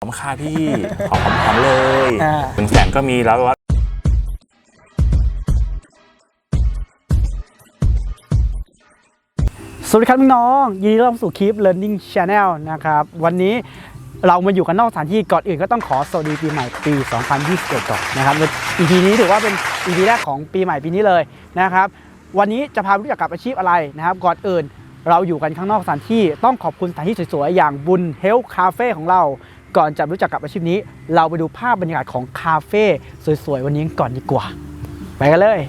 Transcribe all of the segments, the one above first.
หอมค่ะพี่หอมหอมเลยอ่าหนึ่งแสนก็มีแล้วว่าสวัสดีครับน้องๆยินดีต้อนรับสู่คลิป Learning Channel นะครับ วันนี้เรามาอยู่กันนอกสถานที่ก่อนอื่นก็ต้องขอสวัสดีปีใหม่ปี 2021 ก่อนนะครับ EP นี้ถือว่าเป็น EP แรกของปีใหม่ปีนี้เลยนะครับ วันนี้จะพาไปรู้จักกับอาชีพอะไรนะครับ ก่อนอื่นเราอยู่กันข้างนอกสถานที่ต้องขอบคุณสถานที่สวยๆ อย่างบุญเฮลคาเฟ่ของเรา ก่อนจะรู้จักกับอาชีพนี้ เราไปดูภาพบรรยากาศของคาเฟ่สวยๆ วันนี้ก่อนดีกว่า ไปกันเลย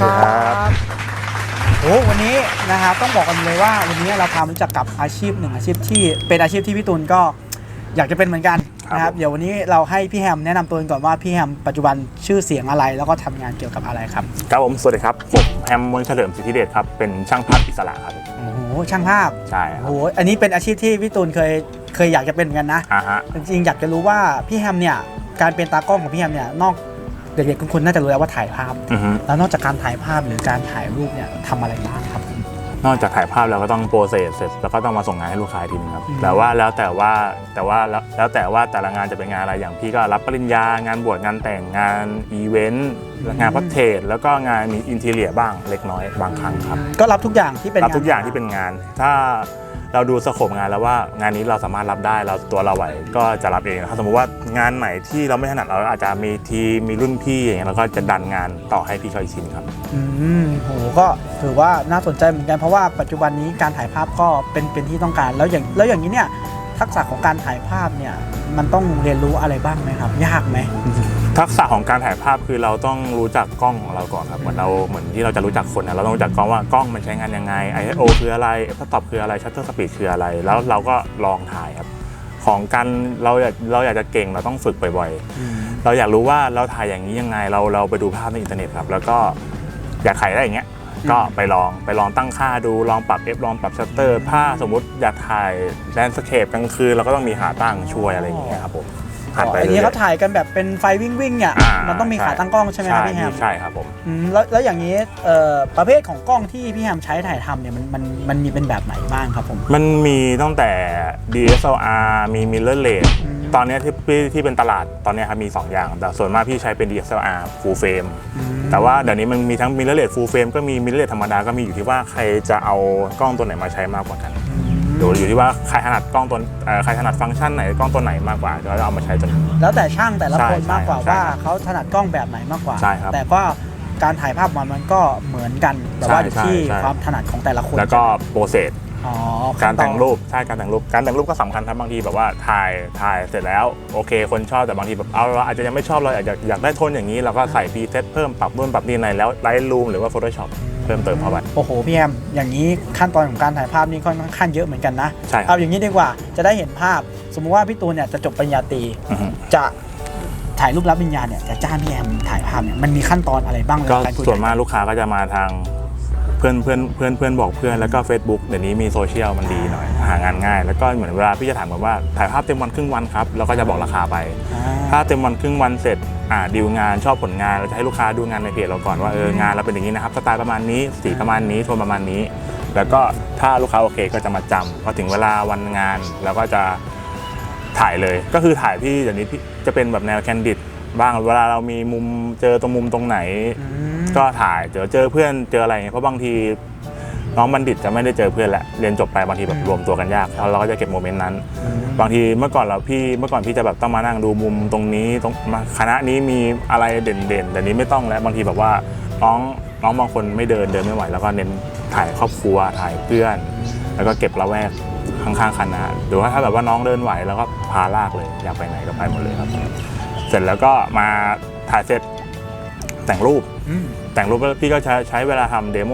ครับโอ้วันนี้นะครับต้องบอกกันเลยว่าวันนี้เราพามารู้จักกับอาชีพหนึ่งอาชีพที่เป็นอาชีพที่พี่ตูนก็อยากจะเป็นเหมือนกันนะครับผมเดี๋ยววันนี้เราให้พี่แฮมแนะนำตัวเองก่อนว่าพี่แฮมปัจจุบันชื่อเสียงอะไร แล้วก็ทำงานเกี่ยวกับอะไรครับครับผมสวัสดีครับผมแฮมมนต์เฉลิมสิทธิเดชครับเป็นช่างภาพอิสระครับโอ้โหช่างภาพใช่คโอ้รับโหอันนี้เป็นอาชีพที่พี่ตูนเคยเคยอยากจะเป็นเหมือนกันนะ อ่าฮะจริงๆอยากจะรู้ว่าพี่แฮมเนี่ยการเป็นตากล้องของพี่แฮมเนี่ยนอกเด็กๆทุกคนน่าจะรู้แล้วว่าถ่ายภาพ อือฮึแล้วนอกจากการถ่ายภาพหรือการถ่ายรูปเนี่ยทำอะไรบ้างครับ นอกจากถ่ายภาพแล้วก็ต้องโปรเซสเสร็จแล้วก็ต้องมาส่งงานให้ลูกค้าอีกทีนึงครับอืม แต่ว่าแล้วแต่ว่าแต่ว่าแล้วแล้วแต่ว่าแต่ละงานจะเป็นงานอะไรอย่างพี่ก็รับปริญญางานบวชงานแต่งงานอีเวนต์งานพัฒเทศแล้วก็งานมีอินเทเรียบ้างเล็กน้อยบางครั้งครับ ก็รับทุกอย่างที่เป็นรับทุกอย่างที่เป็นงาน ถ้า เราดูสโคปงานแล้วว่างานนี้เราสามารถรับได้เราตัวเราไหวก็จะรับเองถ้าสมมติว่างานไหนที่เราไม่ถนัดเราอาจจะมีทีมมีรุ่นพี่อย่างเงี้ยเราก็จะดันงานต่อให้พี่เขาอีกชิ้นครับอืมโหก็ถือว่าน่าสนใจเหมือนกันเพราะว่าปัจจุบันนี้การถ่ายภาพก็เป็นเป็นที่ต้องการแล้วอย่างแล้วอย่างนี้เนี่ย ทักษะของการถ่ายภาพเนี่ยมันต้องเรียนรู้อะไรบ้างไหมครับยากไหม ทักษะของการถ่ายภาพคือเราต้องรู้จักกล้องของเราก่อนครับเหมือนเราเหมือนที่เราจะรู้จักคนนะเราต้องรู้จักกล้องว่ากล้องมันใช้งานยังไง ISO คืออะไร f ต o p คืออะไร shutter speed คืออะไร แล้วเราก็ลองถ่ายครับ ของการเราอยากเราอยากจะเก่งเราต้องฝึกบ่อยๆ เราอยากรู้ว่าเราถ่ายอย่างนี้ยังไงเราเราไปดูภาพในอินเทอร์เน็ตครับ แล้วก็อยากถ่ายได้อย่างเงี้ย ก็ไปลองไปลองตั้งค่าดูลองปรับ F ลองปรับชัตเตอร์ถ้าสมมุติอยากถ่ายแลนด์สเคปกลางคืนเราก็ต้องมีขาตั้งช่วยอะไรอย่างเงี้ยครับผมหัดไปอันเรื่นี้อยเขาถ่ายกันแบบเป็นไฟวิ่งวิ่งๆเนี่ยอ่ามันต้องมีขาตั้งกล้องใช่ไหมครับพี่แฮมใช่ครับผมอืมแล้วแล้วอย่างนี้เอ่อประเภทของกล้องที่พี่แฮมใช้ถ่ายทำเนี่ยมันมันมันมีเป็นแบบไหนบ้างครับผม มันมีตั้งแต่ DSLR มี mirrorless อืม ตอนเนี้ยที่ที่ที่เป็นตลาดตอนเนี้ยครับมี 2 อย่าง แต่ส่วนมากพี่ใช้เป็น DSLR full frame แต่ว่าเดี๋ยวนี้มันมีทั้ง mirrorless full frame ก็มี mirrorless ธรรมดาก็มีอยู่ที่ว่าใครจะเอากล้องตัวไหนมาใช้มากกว่ากันดูอยู่ที่ว่าใครถนัดกล้องตัวเอ่อใครถนัดฟังก์ชันไหนกล้องตัวไหนมากกว่าก็จะเอามาใช้ตัวนั้นแล้วแต่ช่างแต่ละใช่คนมากกว่าใช่ว่าเขาถนัดกล้องแบบไหนมากกว่าใช่ครับแต่ก็การถ่ายภาพมันมันก็เหมือนกันแต่ว่าอยู่ใช่ที่ใช่ความถนัดของแต่ละคนแล้วก็โปรเซสอ๋อ การแต่งขั้นตอนรูปใช่การแต่งรูปการแต่งรูปก็สำคัญครับบางทีแบบว่าถ่ายถ่ายเสร็จแล้วโอเค คนชอบแต่บางทีแบบเอาเราอาจจะยังไม่ชอบเราอยากอยากอยากได้โทนอย่างนี้เราก็ใส่พรีเซตเพิ่มปรับนู่นปรับนี่ในแล้วไลท์รูมหรือว่า Photoshop เพิ่มเติมเข้าไปโอ้โหพี่แอมอย่างนี้ขั้นตอนของการถ่ายภาพนี่ค่อนข้างเยอะเหมือนกันนะใช่ครัเอาบอย่างนี้ดีกว่าจะได้เห็นภาพ สมมุติว่าพี่ตูนเนี่ยจะจบปริญญาตรีอือฮึจะถ่ายรูปรับปริญญาเนี่ยจะจ้างพี่แอมถ่ายภาพเนี่ยมันมีขั้นตอนอะไรบ้างเลยก็การคุยส่วนมากลูกค้าก็จะมาทาง เพื่อนเพื่อนเพื่อนเพื่อนบอกเพื่อนแล้วก็ Facebook เดี๋ยวนี้มีโซเชียลมันดีหน่อย หางานง่าย แล้วก็เหมือนเวลาพี่จะถามกันว่าถ่ายภาพเต็มวันครึ่งวันครับเราก็จะบอกราคาไปอ่าถ้าเต็มวันครึ่งวันเสร็จอ่าดีลงานชอบผลงานเราจะให้ลูกค้าดูงานในเพจเราก่อนว่าเอองานเราเป็นอย่างนี้นะครับสไตล์ประมาณนี้สีประมาณนี้โทนประมาณนี้ แล้วก็ถ้าลูกค้าโอเคก็จะมาจำพอถึงเวลาวันงานเราก็จะถ่ายเลยก็คือถ่ายพี่เดี๋ยวนี้พี่จะเป็นแบบแนวแคนดิดบ้างเวลาเรามีมุมเจอตรงมุมตรงไหนอืม ก็ถ่ายเจอเจอเพื่อนเจออะไรเงี้ยเพราะบางทีน้องบัณฑิตจะไม่ได้เจอเพื่อนแหละเรียนจบไปบางทีแบบรวมตัวกันยากเพราะเราก็จะเก็บโมเมนต์นั้น บางทีเมื่อก่อนเราพี่เมื่อก่อนพี่จะแบบต้องมานั่งดูมุมตรงนี้ตรงคณะนี้มีอะไรเด่นๆแต่นี้ไม่ต้องแล้วบางทีแบบว่าน้องน้องบางคนไม่เดินเดินไม่ไหว แล้วก็เน้นถ่ายครอบครัวถ่ายเพื่อน แล้วก็เก็บละแวกข้างๆคันนะหรือว่าถ้าแบบว่าน้องเดินไหวแล้วก็พาลากเลยอยากไปไหนก็ไปหมดเลยครับ เสร็จแล้วก็มาถ่ายเสร็จ แต่งรูป อืม แต่งรูปแล้วพี่ก็ใช้ใช้เวลาทำเดโม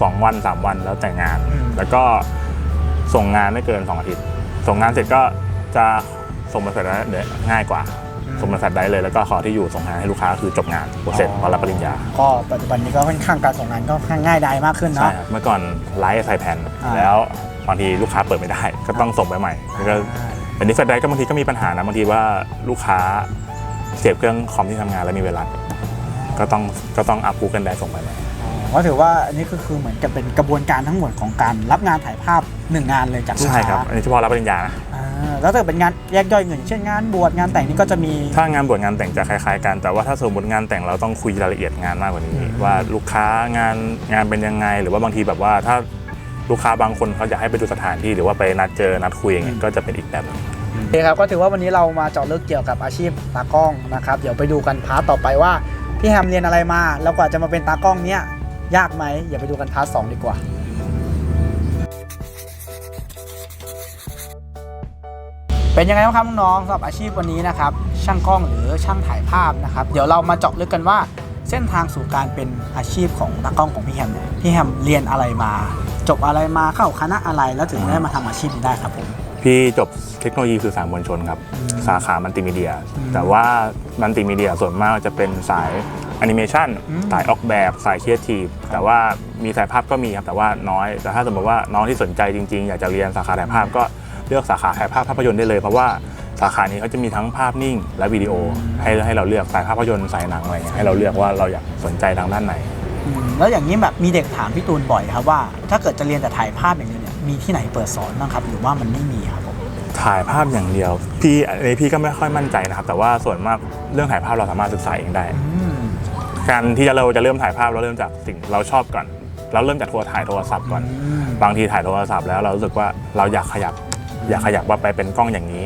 สองวันสามวันแล้วแต่งงาน อืม แล้วก็ส่งงานไม่เกินสองอาทิตย์ ส่งงานเสร็จก็จะส่งบริษัทได้เดี๋ยวง่ายกว่า ส่งบริษัทได้เลย แล้วก็ขอที่อยู่ส่งงานให้ลูกค้าคือจบงานเสร็จพอรับปริญญาก็ปัจจุบันนี้ก็ค่อนข้างการส่งงานก็ค่อนข้างง่ายดายมากขึ้นใช่เนาะ ครับเมื่อก่อนไลฟ์ใส่แผ่นอ่า แล้วบางทีลูกค้าเปิดไม่ได้ ก็ต้องส่งไปใหม่แล้วก็ อันนี้แฟลชไดรฟ์ก็บางทีก็มีปัญหานะบางทีว่าลูกค้าเสียบเครื่องคอมที่ทำงานแล้วมีเวลา ก็ต้องก็ต้องอัพกูเกิลไดส่งไปใหม่ก็ถือว่าอันนี้ก็คือเหมือนกับเป็นกระบวนการทั้งหมดของการรับงานถ่ายภาพหนึ่งงานเลยจากลูกใช่ค้าครับอันนี้เฉพาะรับปริญญานะอ่าแล้วถ้าเป็นงานแยกย่อยเงินเช่นงานบวชงานแต่งนี่ก็จะมี ถ้างานบวชงานแต่งจะคล้าย ๆ กัน แต่ว่าถ้าสมมติงานแต่งเราต้องคุยรายละเอียดงานมากกว่านี้ ว่าลูกค้างานงานเป็นยังไง หรือว่าบางทีแบบว่าถ้าลูกค้าบางคนเขาอยากให้ไปดูสถานที่หรือว่าไปนัดเจอนัดคุยอย่างเงี้ยก็จะเป็นอีกแบบหนึงโอเคครับก็ถือว่าวันนี้เรามาเจาะลึกเกี่ยวกับอาชีพตากล้องนะครับ เดี๋ยวไปดูกันพาร์ทต่อไปว่า พี่แฮมเรียนอะไรมาแล้วกว่าจะมาเป็นตากล้องเนี้ยยากไหมอย่าไปดูกันพาร์ทสองดีกว่า เป็นยังไงบ้างครับน้องๆสำหรับอาชีพวันนี้นะครับ ช่างกล้องหรือช่างถ่ายภาพนะครับ เดี๋ยวเรามาเจาะลึกกันว่า เส้นทางสู่การเป็นอาชีพของตากล้องของพี่แฮมเนี่ยพี่แฮมเรียนอะไรมา จบอะไรมาเข้าคณะอะไรแล้วถึงได้มาทำอาชีพนี้ได้ครับผม พี่จบเทคโนโลยีสื่อสารมวลชนครับ สาขามัลติมีเดียอืมแต่ว่ามัลติมีเดียส่วนมากจะเป็นสายแอนิเมชันอืมสายออกแบบสายครีเอทีฟแต่ว่ามีสายภาพก็มีครับ แต่ว่าน้อย แต่ถ้าสมมติว่าน้องที่สนใจจริงๆ อยากจะเรียนสาขาถ่ายภาพก็เลือกสาขาถ่ายภาพภาพยนตร์ได้เลย เพราะว่าสาขานี้เขาจะมีทั้งภาพนิ่ง และวิดีโอ ให้ให้เราเลือกสายภาพยนตร์สายหนังอะไรเงี้ยให้เราเลือกว่าเราอยากสนใจทางด้านไหนอืมแล้วอย่างนี้แบบมีเด็กถามพี่ตูนบ่อยครับว่า ถ้าเกิดจะเรียนแต่ถ่ายภาพอย่างเดียวเนี่ย มีที่ไหนเปิดสอนบ้างครับ หรือว่ามันไม่มีครับผมถ่ายภาพอย่างเดียว พี่อันนี้พี่ก็ไม่ค่อยมั่นใจนะครับ แต่ว่าส่วนมากเรื่องถ่ายภาพเราสามารถศึกษาเองได้ อืมการที่เราจะเริ่มถ่ายภาพเราเริ่มจากสิ่งเราชอบก่อน เราเริ่มจากโทรถ่ายโทรศัพท์ก่อนอืมบางทีถ่ายโทรศัพท์แล้วเรารู้สึกว่าเราอยากขยับ อยากขยับว่าไปเป็นกล้องอย่างนี้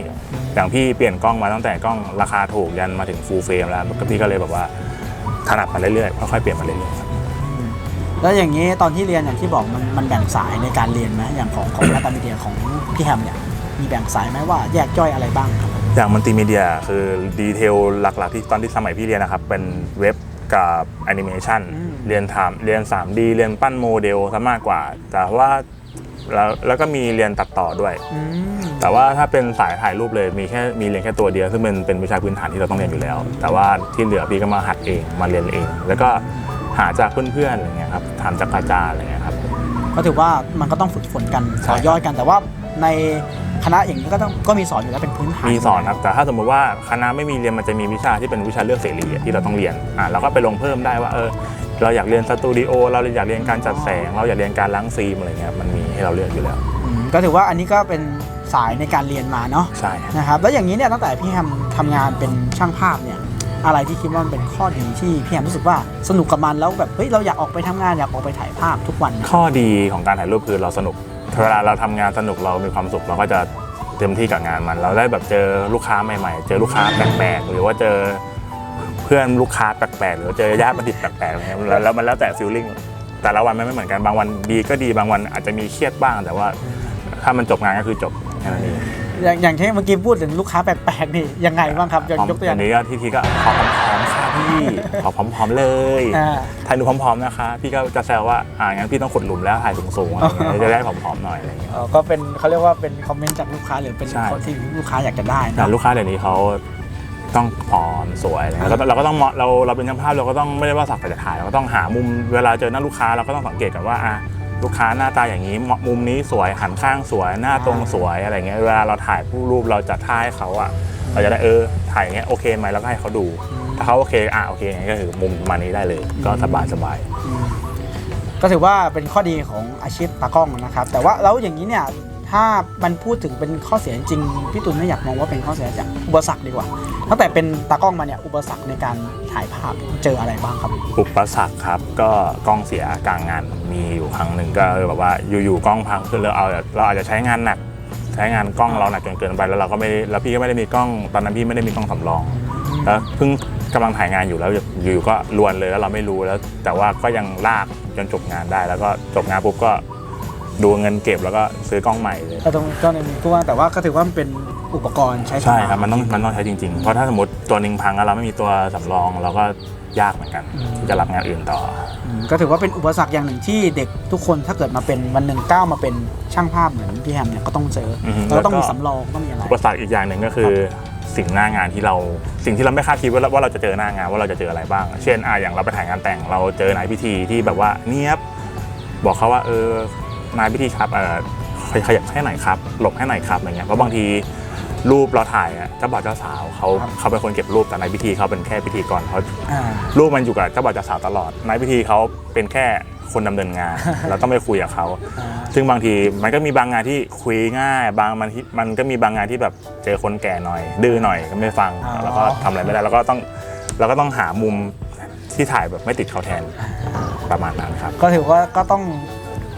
อย่างพี่เปลี่ยนกล้องมาตั้งแต่กล้องราคาถูกยันมาถึงฟูลเฟรมแล้วก็พี่ก็เลยแบบว่าถนัดมาเรื่อยๆค่อยๆเปลี่ยนมาเรื่อยๆครับ แล้วอย่างนี้ตอนที่เรียนอย่างที่บอกมันมันแบ่งสายในการเรียนไหมอย่างของของนักการมีเดียของพี่แฮมเนี่ยมีแบ่งสายไหมว่าแยกย่อยอะไรบ้างครับผมอย่างมัลติมีเดียคือดีเทลหลักๆ ที่ตอนที่สมัยพี่เรียนนะครับ เป็นเว็บกับแอนิเมชันเรียนถามเรียน 3D เรียนปั้นโมเดลซะมากกว่า แต่ว่าแล้วแล้วก็มีเรียนตัดต่อด้วยอืมแต่ว่าถ้าเป็นสายถ่ายรูปเลยมีแค่มีเรียนแค่ตัวเดียวซึ่งเป็นเป็นวิชาพื้นฐานที่เราต้องเรียนอยู่แล้ว แต่ว่าที่เหลือพี่ก็มาหัดเองมาเรียนเอง แล้วก็ หาจากเพื่อนๆอะไรเงี้ยครับถามจากอาจารย์อะไรเงี้ยครับ ก็ถือว่ามันก็ต้องฝึกฝนกันใช่ ต่อยอดกันแต่ว่าในคณะอย่างนี้ก็ต้องก็มีสอนอยู่แล้วเป็นพื้นฐานมีสอนครับแต่ถ้าสมมติว่าคณะไม่มีเรียนมันจะมีวิชาที่เป็นวิชาเลือกเสรีอะที่เราต้องเรียนอ่าเราก็ไปลงเพิ่มได้ว่าเออเราอยากเรียนสตูดิโอเราอยากเรียนการจัดแสง เราอยากเรียนการล้างฟิล์มอะไรเงี้ยมันมีให้เราเลือกอยู่แล้วอืมก็ถือว่าอันนี้ก็เป็นสายในการเรียนมาเนาะใช่นะครับแล้วอย่างนี้เนี่ยตั้งแต่พี่แฮมทำงานเป็นช่างภาพเนี่ย อะไรที่คิดว่ามันเป็นข้อดีที่พี่แฮมรู้สึกว่าสนุกกับมันแล้วแบบเฮ้ยเราอยากออกไปทำงานอยากออกไปถ่ายภาพทุกวัน ข้อดีของการถ่ายรูปคือเราสนุกเวลาเราทำงานสนุกเรามีความสุขเราก็จะเต็มที่กับงานมัน เราได้แบบเจอลูกค้าใหม่ๆ เจอลูกค้าแปลกๆหรือว่าเจอเพื่อนลูกค้าแปลกๆหรือว่าเจอญาติบัณฑิตแปลกๆอะไรเงี้ยแล้วแล้วมันแล้วแต่ฟีลลิ่งแต่ละวันมันไม่เหมือนกันบางวันดีก็ดีบางวันอาจจะมีเครียดบ้าง แต่ว่าถ้ามันจบงานก็คือจบแค่นั้นเอง อย่างอย่างที่เมื่อกี้พูดถึงลูกค้าแปลกๆนี่ยังไงบ้างครับยกยกตัวอย่างนนี้ก็ที่ทีก็ขอพร้อมๆค่ะพี่ขอพร้อมๆเลยอ่าถ่ายรูปพร้อมๆนะคะ พี่ก็จะแซวว่าอ่างั้นพี่ต้องขุดหลุมแล้วถ่ายสูงๆอะไรเงี้ยจะได้ผอมๆหน่อยอะไรเงี้ยเอ่อก็เป็นเขาเรียกว่าเป็นคอมเมนต์จากลูกค้าหรือเป็นใช่คนที่ลูกค้าอยากจะได้แต่นะลูกค้าเดี๋ยวนี้เขาต้องผอมสวยอะไรเงี้ยเราก็เราก็ต้องเหมาะเราเราเป็นช่างภาพเราก็ต้องไม่ได้ว่าสักแต่จะถ่ายเราก็ต้องหามุมเวลาเจอหน้าลูกค้าเราก็ต้องสังเกตกันว่าอะ ลูกค้าหน้าตาอย่างนี้ มุมนี้สวยหันข้างสวยหน้าตรงสวยอะไรเงี้ยเวลาเราถ่ายรูปเราจะท่าให้เขาอะเราจะได้เออถ่ายอย่างเงี้ยโอเคไหมแล้วก็ให้เขาดู ถ้าเขาโอเคอะโอเคงั้นก็คือมุมประมาณนี้ได้เลย ก็สบายสบายก็ถือว่าเป็นข้อดีของอาชีพตากล้องนะครับ แต่ว่าแล้วอย่างนี้เนี่ย ถ้ามันพูดถึงเป็นข้อเสียจริงๆพี่ตุลไม่อยากมองว่าเป็นข้อเสียจากอุปสรรคดีกว่า ตั้งแต่เป็นตากล้องมาเนี่ยอุปสรรคในการถ่ายภาพเจออะไรบ้างครับอุปสรรคครับก็กล้องเสียกลางงานมีอยู่ครั้งหนึ่งก็แบบว่าอยู่ๆกล้องพังขึ้นแล้วเอาเราอาจจะใช้งานหนักใช้งานกล้องเราหนักจนเกินไปแล้วเราก็ไม่ได้แล้วพี่ก็ไม่ได้มีกล้องตอนนั้นพี่ไม่ได้มีกล้องสำรองแล้วเพิ่งกำลังถ่ายงานอยู่แล้วอยู่ๆก็ลวนเลยแล้วเราไม่รู้แล้ว แต่ว่าก็ยังลากจนจบงานได้ แล้วก็จบงานปุ๊บก็ ดูเงินเก็บแล้วก็ซื้อกล้องใหม่เลย ก็ต้องก็ในมุมกว้างแต่ว่าก็ถือว่ามันเป็นอุปกรณ์ใช้ใช่ครับ มันต้องมันต้องใช้จริงๆ เพราะถ้าสมมติตัวหนึ่งพังแล้วเราไม่มีตัวสำรองเราก็ยากเหมือนกันที่จะรับงานอื่นต่อ อืมก็ถือว่าเป็นอุปสรรคอย่างหนึ่งที่เด็กทุกคนถ้าเกิดมาเป็นวันหนึ่งก้าวมาเป็นช่างภาพเหมือนพี่แฮมเนี่ยก็ต้องเจออือฮึแล้วก็ต้องแล้วมีก็สำรองต้องมีอะไร อุปสรรคอีกอย่างหนึ่งก็คือสิ่งหน้างานที่เราสิ่งที่เราไม่คาดคิดว่าว่าเราจะเจอหน้างานว่าเราจะเจออะไรบ้าง เช่นอะอย่างเราไปถ่ายงานแต่งเราเจอนายพิธีที่แบบว่าเนียบบอกเขาว่าเออ นายพิธีครับเออขยับให้หน่อยครับ หลบให้หน่อยครับอะไรเงี้ยเพราะบางทีรูปเราถ่ายอะเจ้าบ่าวเจ้าสาวเขาครับเขาเป็นคนเก็บรูปแต่นายพิธีเขาเป็นแค่พิธีกรเขาอ่ารูปมันอยู่กับเจ้าบ่าวเจ้าสาวตลอดนายพิธีเขาเป็นแค่คนดำเนินงาน เราต้องไปคุยกับเขาอ่าซึ่งบางทีมันก็มีบางงานที่คุยง่าย บางมันที่มันก็มีบางงานที่แบบเจอคนแก่หน่อย ดื้อหน่อยก็ไม่ฟังอ๋อแล้วก็ทำอะไรไม่ได้แล้วก็ต้องเราก็ต้องหามุมที่ถ่ายแบบไม่ติดเขาแทนประมาณนั้นครับ ก็ถือว่าก็ต้อง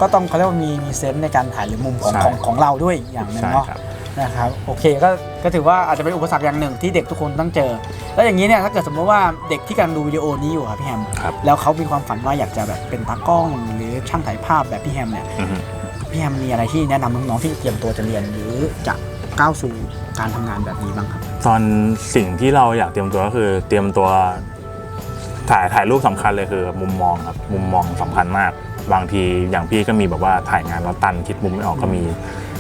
ก็ต้องเขาเรียกว่ามีมีเซนส์ในการถ่ายหรือมุมของใช่ของของเราด้วยอย่างหนึ่งใช่เนาะครับ นะครับโอเคก็ก็ถือว่าอาจจะเป็นอุปสรรคอย่างหนึ่งที่เด็กทุกคนต้องเจอ แล้วอย่างนี้เนี่ยถ้าเกิดสมมติว่าเด็กที่กำลังดูวิดีโอนี้อยู่ครับพี่แฮมครับ แล้วเขามีความฝันว่าอยากจะแบบเป็นตากล้อง หรือช่างถ่ายภาพแบบพี่แฮมเนี่ยอือฮึ พี่แฮมมีอะไรที่แนะนำน้องๆที่เตรียมตัวจะเรียนหรือจะก้าวสู่การทำงานแบบนี้บ้างครับ ตอนสิ่งที่เราอยากเตรียมตัวก็คือเตรียมตัวถ่ายถ่ายรูปสำคัญเลยคือมุมมองครับมุมมองสำคัญมาก บางทีอย่างพี่ก็มีแบบว่าถ่ายงานแล้วตันคิดมุมไม่ออกก็มี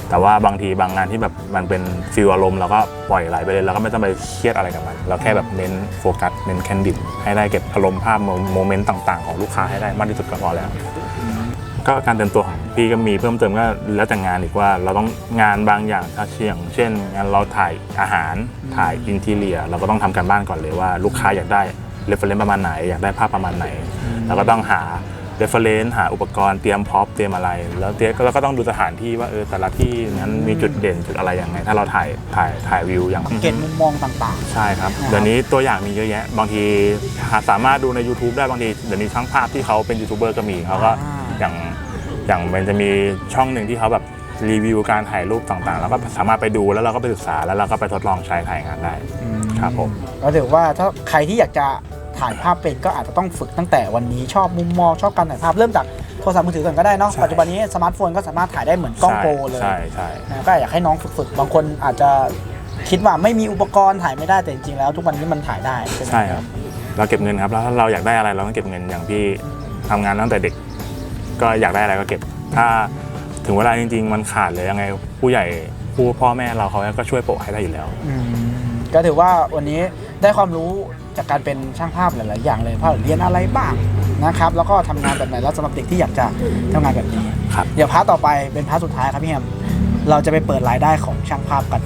แต่ว่าบางทีบางงานที่แบบมันเป็นฟิลอารมณ์เราก็ปล่อยไหลไปเลยเราก็ไม่ต้องไปเครียดอะไรกับมัน เราแค่แบบเน้นโฟกัสเน้นแคนดิดให้ได้เก็บอารมณ์ภาพโมเมนต์ต่างๆของลูกค้าให้ได้มากที่สุดก็พอแล้วก็การเตรียมตัวของพี่ก็มีเพิ่มเติมก็แล้วแต่งานอีกว่าเราต้องงานบางอย่างถ้าเช่นเช่นงานเราถ่ายอาหารถ่ายอินทีเลีย เราก็ต้องทำการบ้านก่อนเลยว่าลูกค้าอยากได้เรฟเฟรนซ์ประมาณไหน อยากได้ภาพประมาณไหน เราก็ต้องหา เรฟเฟรนซ์หาอุปกรณ์เตรียมพร็อพเตรียมอะไร แล้วเตรียมแล้วก็ต้องดูสถานที่ว่าเออแต่ละที่นั้นมีจุดเด่นจุดอะไรยังไง ถ้าเราถ่ายถ่ายถ่ายวิวอย่างเกณฑ์มุมมองต่างใช่ครับนะครับ เดี๋ยวนี้ตัวอย่างมีเยอะแยะ บางทีหาสามารถดูใน YouTube ได้บางทีเดี๋ยวนี้ช่างภาพที่เขาเป็นยูทูบเบอร์ก็มีเขาก็อ่าอย่างอย่างมันจะมีช่องหนึ่งที่เขาแบบรีวิวการถ่ายรูปต่างๆ แล้วก็สามารถไปดูแล้วเราก็ไปศึกษาแล้วเราก็ไปทดลองใช้ถ่ายงานได้ๆครับผมก็ถือว่าถ้าใครที่อยากจะ ถ่ายภาพเป็นก็อาจจะต้องฝึกตั้งแต่วันนี้ชอบมุมมองชอบการถ่ายภาพเริ่มจากโทรศัพท์มือถือก่อนก็ได้เนาะใช่ ปัจจุบันนี้สมาร์ทโฟนก็สามารถถ่ายได้เหมือนกล้องโปรเลยใช่ใช่นะก็อยากให้น้องฝึกๆบางคนอาจจะคิดว่าไม่มีอุปกรณ์ถ่ายไม่ได้แต่จริงๆแล้ว ทุกวันนี้มันถ่ายได้ใช่ไหมใช่ครับ เราเก็บเงินครับแล้วถ้าเราอยากได้อะไรเราต้องเก็บเงินอย่างที่ทำงานตั้งแต่เด็ก ก็อยากได้อะไรก็เก็บ ถ้าถึงเวลาจริง ๆ มันขาดเลยยังไงผู้ใหญ่ผู้พ่อแม่เราเขาก็ช่วยโปะให้ได้อยู่แล้ว อืมก็ถือว่าวันนี้ได้ความรู้ จากการเป็นช่างภาพหลาย ๆ อย่างเลยว่าเรียนอะไรบ้างนะครับ แล้วก็ทำงานแบบไหนแล้วสำหรับเด็กที่อยากจะทำงานแบบนี้ครับ เดี๋ยวพาร์ทต่อไปเป็นพาร์ทสุดท้ายครับพี่แฮมเราจะไปเปิดรายได้ของช่างภาพกัน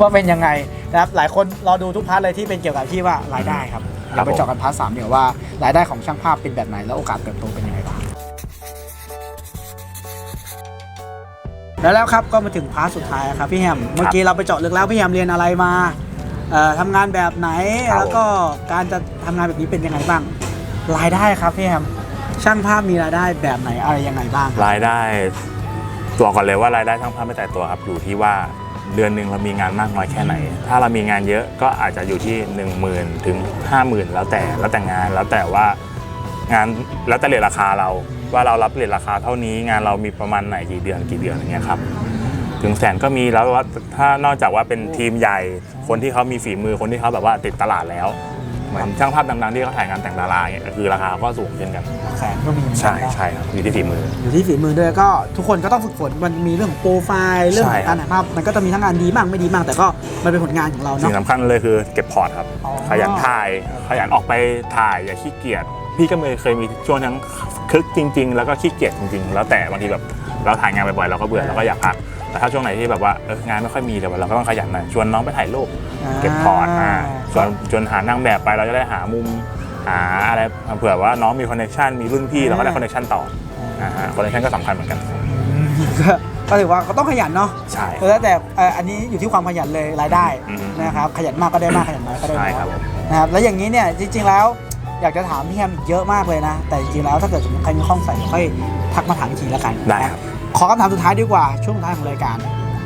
ว่าเป็นยังไงนะครับหลายคนรอดูทุกพาร์ทเลยที่เป็นเกี่ยวกับที่ว่ารายได้ครับครัเดี๋ยวไปบผม เจาะกันพาร์ทสามเดี๋ยวว่ารายได้ของช่างภาพเป็นแบบไหนแล้วโอกาสเติบโตเป็นยังไงบ้างแล้วแล้วครับก็มาถึงพาร์ทสุดท้ายครับพี่แฮมเมื่อกี้เราไปเจาะลึกแล้วพี่แฮมเรียนอะไรมาเอ่อ ทำงานแบบไหนครับแล้วก็การจะทำงานแบบนี้เป็นยังไงบ้าง รายได้ครับพี่แฮมช่างภาพมีรายได้แบบไหนอะไรยังไงบ้างครับรายได้ตัวก่อนเลยว่ารายได้ช่างภาพไม่แต่ตัวครับอยู่ที่ว่าเดือนหนึ่งเรามีงานมากน้อยแค่ไหน ถ้าเรามีงานเยอะก็อาจจะอยู่ที่ 1 0,000ถึง50,000 แล้วแต่แล้วแต่งานแล้วแต่ว่างานแล้วแต่เรทราคาเราว่าเรารับเรทราคาเท่านี้งานเรามีประมาณไหนกี่เดือนกี่เดือนอย่างเงี้ยครับ ถึงแสนก็มีแล้วว่าถ้านอกจากว่าเป็นทีมใหญ่ คนที่เขามีฝีมือคนที่เขาแบบว่าติดตลาดแล้วเหมือนช่างภาพดังๆที่เขาถ่ายงานแต่งดาราเนี่ยคือราคาก็สูงเช่นกันแสนก็มีเหมือนกันใช่นะใช่ครับอยู่ที่ฝีมือ อยู่ที่ฝีมือด้วยก็ทุกคนก็ต้องฝึกฝนมันมีเรื่องของโปรไฟล์เรื่องของการถ่ายภาพมันก็จะมีทั้งงานดีบ้างไม่ดีบ้างแต่ก็มันเป็นผลงานของเราสิ่เนาะงสำคัญเลยคือเก็บพอร์ตครับอ๋อขยันถ่ายขยันออกไปถ่ายอย่าขี้เกียจพี่ก็เคยมีช่วงทั้งคึกจริง ๆ แล้วก็ขี้เกียจจริง ๆ แล้วแต่บางทีแบบเราถ่ายงานบ่อยๆเราก็เบื่อเราก็อยากพัก แต่ถ้าช่วงไหนที่แบบว่าเอองานไม่ค่อยมีแต่ว่าเราก็ต้องขยันหน่อยชวนน้องไปถ่ายรูปเก็บพอร์ตมาชวนชวนหานางแบบไปเราจะได้หามุมหาอะไรเผื่อว่าน้องมีคอนเนคชันมีรุ่นพี่เราก็ได้คอนเนคชันต่ออ่าคอนเนคชันก็สำคัญเหมือนกันก็ก็ถือว่าก็ต้องขยันเนาะใช่แล้วแต่เอ่ออันนี้อยู่ที่ความขยันเลยรายได้อืมนะครับขยันมากก็ได้มากขยันน้อยก็ได้น้ใช่อยครับผมนะครับแล้วอย่างนี้เนี่ยจริง ๆแล้วอยากจะถามพี่แฮมอีกเยอะมากเลยนะ แต่จริงๆแล้วถ้าเกิดสมมติใครมีข้องใส่เดี๋ยวค่อยทักมาถามอีกทีแล้วกันได้ครับ ขอคำถามสุดท้ายดีกว่าช่วงท้ายของรายการ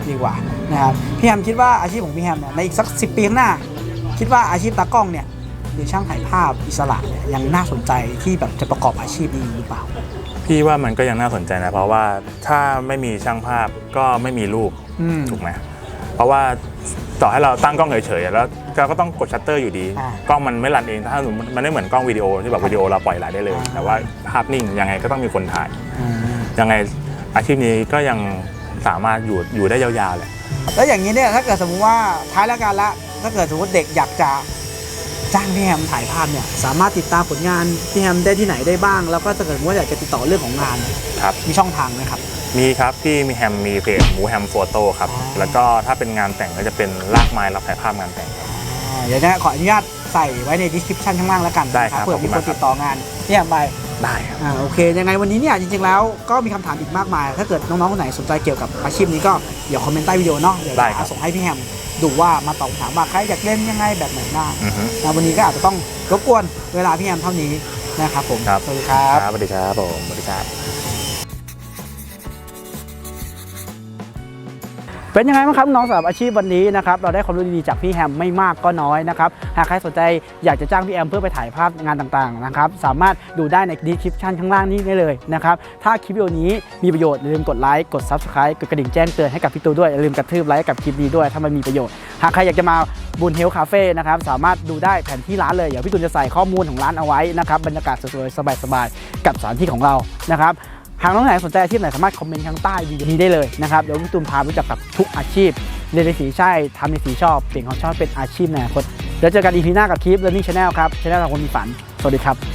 ดีกว่านะครับพี่แฮมคิดว่าอาชีพของพี่แฮมเนี่ยในอีกสักสิปีข้างหน้า คิดว่าอาชีพตากล้องเนี่ยหรือช่างถ่ายภาพอิสระเนี่ยยังน่าสนใจที่แบบจะประกอบอาชีพนี้หรือเปล่า พี่ว่ามันก็ยังน่าสนใจนะ เพราะว่าถ้าไม่มีช่างภาพก็ไม่มีรูปอืม ถูกไหมเพราะว่าต่อให้เราตั้งกล้องเฉยๆแล้วเราก็ต้องกดชัตเตอร์อยู่ดี อ่ากล้องมันไม่รันเองถ้าสมมติมันไม่เหมือนกล้องวิดีโอที่แบบวิดีโอเราปล่อยไหลได้เลยอ่าแต่ว่าภาพนิ่งยังไงก็ต้องมีคนถ่าย อืม ยังไง อาชีพนี้ก็ยังสามารถอยู่อยู่ได้ยาวๆเลยแล้วอย่างนี้เนี่ยถ้าเกิดสมมุติว่าท้ายรายการละถ้าเกิดสมมติเด็กอยากจะจ้างพี่แฮมถ่ายภาพเนี่ยสามารถติดตามผลงานพี่แฮมได้ที่ไหนได้บ้าง แล้วก็ถ้าเกิดว่าอยากจะติดต่อเรื่องของงานครับ มีช่องทางไหมครับ มีครับพี่มีแฮมมีเพจหมูแฮมโฟโต้ครับ อ๋อ แล้วก็ถ้าเป็นงานแต่งก็จะเป็นลากไม้รับถ่ายภาพงานแต่งครับอ่าเดี๋ยวนะขออนุญาตใส่ไว้ใน description ข้างล่างแล้วกันได้นะครับเผื่อขอบคุมีณคมานกครับ ติดต่อ งานพี่แฮมไป ได้ครับ อ่าโอเค ยังไงวันนี้เนี่ยจริงๆแล้วก็มีคำถามอีกมากมาย ถ้าเกิดน้องๆคนไหนสนใจเกี่ยวกับอาชีพนี้ก็เดี๋ยวคอมเมนต์ใต้วิดีโอเนาะเดี๋ยวได้ครับ จะส่งให้พี่แฮมดูว่ามาตอบคำถามว่าใครอยากเล่นยังไงแบบไหนบ้างอือฮึ นะวันนี้ก็อาจจะต้องรบกวนเวลาพี่แฮมเท่านี้นะครับผมครับ สวัสดีครับ ครับสวัสดีครับผมสวัสดีครับ เป็นยังไงบ้างครับน้องสำหรับอาชีพวันนี้นะครับเราได้ความรู้ดีๆจากพี่แฮมไม่มากก็น้อยนะครับหากใครสนใจอยากจะจ้างพี่แฮมเพื่อไปถ่ายภาพงานต่างๆนะครับสามารถดูได้ใน description ข้างล่างนี้ได้เลยนะครับถ้าคลิปวิดีโอนี้มีประโยชน์อย่าลืมกดไลค์กด subscribe กดกระดิ่งแจ้งเตือนให้กับพี่ตูด้วยอย่าลืมกระทืบไลค์กับคลิปนี้ด้วยถ้ามันมีประโยชน์หากใครอยากจะมาบุญเฮลคาเฟ่นะครับสามารถดูได้แผนที่ร้านเลยเดี๋ยวพี่ตูนจะใส่ข้อมูลของร้านเอาไว้นะครับบรรยากาศสวยๆสบายๆกับสถานที่ของเรานะครับ หากน้องไหนสนใจอาชีพไหนสามารถคอมเมนต์ข้างใต้วิดีโอนี้ได้เลยนะครับเดี๋ยวพี่ตูนพารู้จักกับทุกอาชีพเรียนในสีใช่ทำในสีชอบเปลี่ยนความชอบเป็นอาชีพในอนาคตเดี๋ยวเจอกันอีพีหน้ากับคลิป Learning Channel ครับช anel ของคนมีฝันสวัสดีครับ